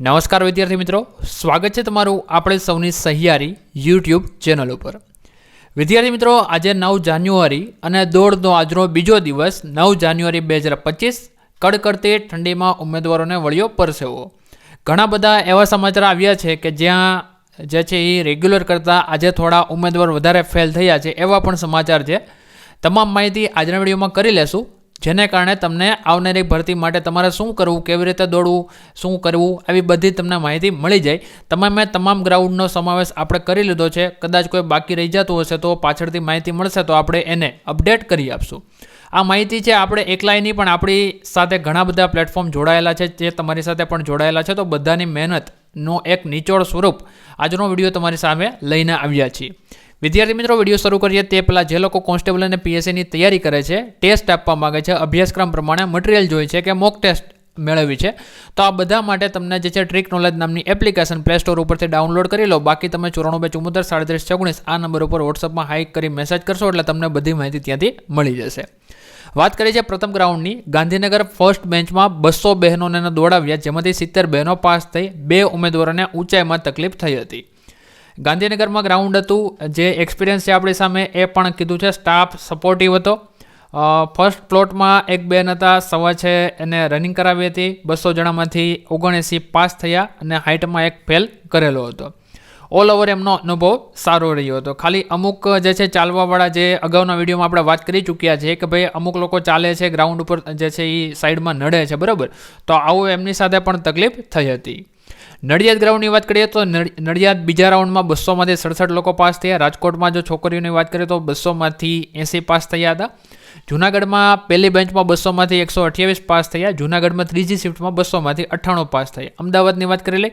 નમસ્કાર વિદ્યાર્થી મિત્રો. સ્વાગત છે તમારું આપણે સૌની સહિયારી યુટ્યુબ ચેનલ ઉપર. વિદ્યાર્થી મિત્રો, આજે નવ જાન્યુઆરી અને દોડનો આજનો બીજો દિવસ, નવ જાન્યુઆરી બે હજાર પચીસ. કડકડતી ઠંડીમાં ઉમેદવારોને વળ્યો પરસેવો. ઘણા બધા એવા સમાચાર આવ્યા છે કે જ્યાં જે છે એ રેગ્યુલર કરતાં આજે થોડા ઉમેદવાર વધારે ફેલ થયા છે એવા પણ સમાચાર છે. તમામ માહિતી આજના વિડીયોમાં કરી લેશું. જેને કારણે તમને આવનારી ભરતી માટે તમારે શું કરવું, કેવી રીતે દોડવું, શું કરવું આવી બધી તમને માહિતી મળી જાય. તમામે તમામ ગ્રાઉન્ડનો સમાવેશ આપણે કરી લીધો છે. કદાચ કોઈ બાકી રહી જતું હશે તો પાછળથી માહિતી મળશે તો આપણે એને અપડેટ કરી આપશું. આ માહિતી છે આપણે એકલાયની પણ આપણી સાથે ઘણા બધા પ્લેટફોર્મ જોડાયેલા છે. જે તમારી સાથે પણ જોડાયેલા છે તો બધાની મહેનતનો એક નિચોડ સ્વરૂપ આજનો વીડિયો તમારી સામે લઈને આવ્યા છીએ. વિદ્યાર્થી મિત્રો, વીડિયો શરૂ કરીએ તે પહેલાં જે લોકો કોન્સ્ટેબલ અને પીએસસીની તૈયારી કરે છે, ટેસ્ટ આપવા માગે છે, અભ્યાસક્રમ પ્રમાણે મટીરિયલ જોઈએ છે કે મોક ટેસ્ટ મેળવવી છે. તો આ બધા માટે તમને જે છે ટ્રીક નોલેજ નામની એપ્લિકેશન પ્લે સ્ટોર ઉપરથી ડાઉનલોડ કરી લો. બાકી તમે ચોરાણું બે ચુમ્મોતેર સાડત્રીસ ચોગણીસ આ નંબર ઉપર વોટ્સઅપમાં હાઇક કરી મેસેજ કરશો એટલે તમને બધી માહિતી ત્યાંથી મળી જશે. વાત કરીએ છીએ પ્રથમ ગ્રાઉન્ડની ગાંધીનગર ફર્સ્ટ બેન્ચમાં બસો બહેનોને દોડાવ્યા, જેમાંથી સિત્તેર બહેનો પાસ થઈ, બે ઉમેદવારોને ઊંચાઈમાં તકલીફ થઈ હતી. ગાંધીનગરમાં ગ્રાઉન્ડ હતું. જે એક્સપિરિયન્સ છે આપણી સામે એ પણ કીધું છે. સ્ટાફ સપોર્ટિવ હતો. ફર્સ્ટ પ્લોટમાં એક બેન હતા, સવા છે, એને રનિંગ કરાવી હતી. બસો જણામાંથી ઓગણએંસી પાસ થયા અને હાઇટમાં એક ફેલ કરેલો હતો. ઓલ ઓવર એમનો અનુભવ સારો રહ્યો હતો. ખાલી અમુક જે છે ચાલવાવાળા જે અગાઉના વિડીયોમાં આપણે વાત કરી ચૂક્યા છે કે ભાઈ અમુક લોકો ચાલે છે ગ્રાઉન્ડ ઉપર જે છે એ સાઈડમાં નડે છે, બરાબર? તો આવું એમની સાથે પણ તકલીફ થઈ હતી. નડિયાદ ગ્રાઉન્ડની વાત કરીએ તો નડિયાદ બીજા રાઉન્ડમાં બસોમાંથી સડસઠ લોકો પાસ થયા. રાજકોટમાં જો છોકરીઓની વાત કરીએ તો બસોમાંથી એંસી પાસ થયા હતા. જૂનાગઢમાં પહેલી બેન્ચમાં બસોમાંથી એકસો અઠ્યાવીસ પાસ થયા. જૂનાગઢમાં ત્રીજી શિફ્ટમાં બસોમાંથી અઠ્ઠાણું પાસ થયા. અમદાવાદની વાત કરી લે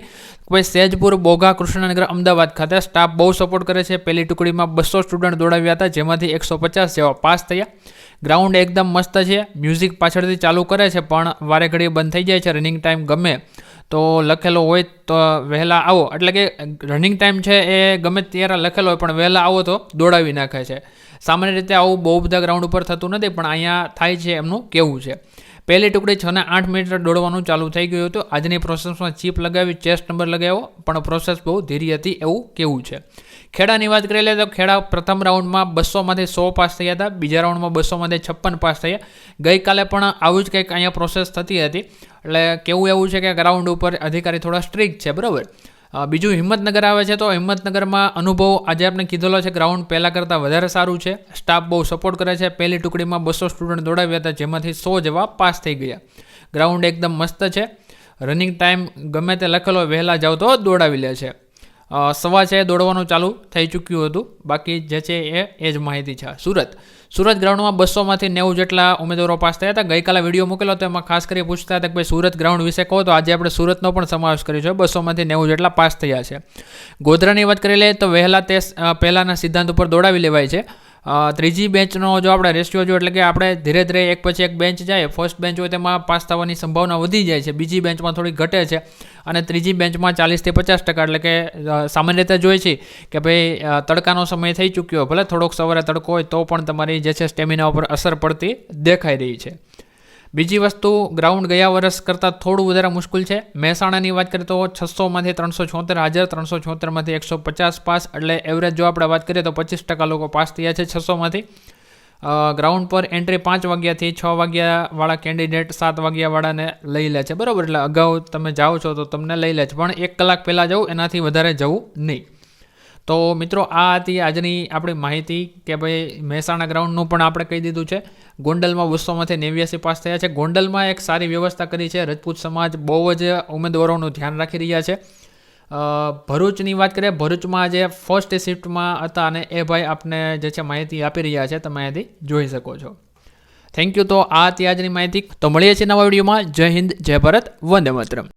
કોઈ સહેજપુર બોઘા કૃષ્ણનગર, અમદાવાદ ખાતે સ્ટાફ બહુ સપોર્ટ કરે છે. પહેલી ટુકડીમાં બસો સ્ટુડન્ટ દોડાવ્યા હતા, જેમાંથી એકસો પચાસ જેવા પાસ થયા. ગ્રાઉન્ડ એકદમ મસ્ત છે. મ્યુઝિક પાછળથી ચાલુ કરે છે, પણ વારે ઘડીએ બંધ થઈ જાય છે. રનિંગ ટાઈમ ગમે તો લખેલો હોય તો વહેલા આવો. એટલે કે રનિંગ ટાઈમ છે એ ગમે ત્યારે લખેલો હોય, પણ વહેલા આવો તો દોડાવી નાખે છે. સામાન્ય રીતે આવું બહુ બધા ગ્રાઉન્ડ ઉપર થતું નથી, પણ અહીંયા થાય છે એમનું કેવું છે. પહેલી ટુકડી છ ને આઠ મિનિટ દોડવાનું ચાલુ થઈ ગયું હતું. આજની પ્રોસેસમાં ચીપ લગાવી ચેસ્ટ નંબર લગાવ્યો, પણ પ્રોસેસ બહુ ધીરી હતી એવું કેવું છે. ખેડાની વાત કરી લે તો ખેડા પ્રથમ રાઉન્ડમાં બસોમાંથી સો પાસ થયા હતા. બીજા રાઉન્ડમાં બસોમાંથી છપ્પન પાસ થયા. ગઈકાલે પણ આવું જ કંઈક અહીંયા પ્રોસેસ થતી હતી. એટલે કેવું એવું છે કે ગ્રાઉન્ડ ઉપર અધિકારી થોડા સ્ટ્રિક્ટ છે, બરાબર? બીજું હિંમતનગર આવે છે તો હિંમતનગરમાં અનુભવ આજે આપણે કીધેલો છે ગ્રાઉન્ડ પહેલાં કરતાં વધારે સારું છે. સ્ટાફ બહુ સપોર્ટ કરે છે. પહેલી ટુકડીમાં બસો સ્ટુડન્ટ દોડાવ્યા હતા, જેમાંથી સો જેવા પાસ થઈ ગયા. ગ્રાઉન્ડ એકદમ મસ્ત છે. રનિંગ ટાઈમ ગમે તે લખેલો, વહેલા જાવ તો દોડાવી લે છે. સવા છે દોડવાનું ચાલુ થઈ ચૂક્યું હતું. બાકી જે છે એ એ જ માહિતી છે. સુરત. સુરત ગ્રાઉન્ડમાં બસોમાંથી નેવું જેટલા ઉમેદવારો પાસ થયા હતા. ગઈકાલે વીડિયો મૂકેલો તો એમાં ખાસ કરી પૂછતા હતા કે ભાઈ સુરત ગ્રાઉન્ડ વિશે કહો તો આજે આપણે સુરતનો પણ સમાવેશ કર્યો છે. બસોમાંથી નેવું જેટલા પાસ થયા છે. ગોધરાની વાત કરી લઈએ તો વહેલા તે પહેલાંના સિદ્ધાંત ઉપર દોડાવી લેવાય છે. ત્રીજી બેન્ચનો જો આપણે રેશિયો જો એટલે કે આપણે ધીરે ધીરે એક પછી એક બેન્ચ જાય ફર્સ્ટ બેન્ચ હોય તેમાં પાસ થવાની સંભાવના વધી જાય છે, બીજી બેન્ચમાં થોડી ઘટે છે, અને ત્રીજી બેન્ચમાં ચાલીસથી પચાસ ટકા, એટલે કે સામાન્ય રીતે જોઈએ છે કે ભાઈ તડકાનો સમય થઈ ચૂક્યો ભલે થોડોક સવારે તડકો હોય, તો પણ તમારી જે છે સ્ટેમિના ઉપર અસર પડતી દેખાઈ રહી છે. બીજી વસ્તુ ગ્રાઉન્ડ ગયા વર્ષ કરતાં થોડું વધારે મુશ્કેલ છે. મહેસાણાની વાત કરીએ તો છસોમાંથી ત્રણસો છોતેર, હાજર ત્રણસો છોતેરમાંથી એકસો પચાસ પાસ. એટલે એવરેજ જો આપણે વાત કરીએ તો પચીસ ટકા લોકો પાસ થયા છે છસોમાંથી ગ્રાઉન્ડ પર એન્ટ્રી પાંચ વાગ્યાથી છ વાગ્યાવાળા કેન્ડિડેટ સાત વાગ્યાવાળાને લઈ લે છે. બરાબર? એટલે અગાઉ તમે જાઓ છો તો તમને લઈ લે છે. પણ એક કલાક પહેલાં જવું, એનાથી વધારે જવું નહીં. તો મિત્રો, આ હતી આજની આપણી માહિતી કે ભાઈ મહેસાણા ગ્રાઉન્ડનું પણ આપણે કહી દીધું છે. ગોંડલમાં બસોમાંથી નેવ્યાસી પાસ થયા છે. ગોંડલમાં એક સારી વ્યવસ્થા કરી છે. રજપૂત સમાજ બહુ જ ઉમેદવારોનું ધ્યાન રાખી રહ્યા છે. ભરૂચની વાત કરીએ, ભરૂચમાં જે ફર્સ્ટ શિફ્ટમાં હતા અને એ ભાઈ આપને જે છે માહિતી આપી રહ્યા છે. તમે અહીંયાથી જોઈ શકો છો. થેન્ક યુ તો આ હતી આજની માહિતી. તો મળીએ છીએ નવા વિડીયોમાં. જય હિન્દ, જય ભારત. વંદે માતરમ.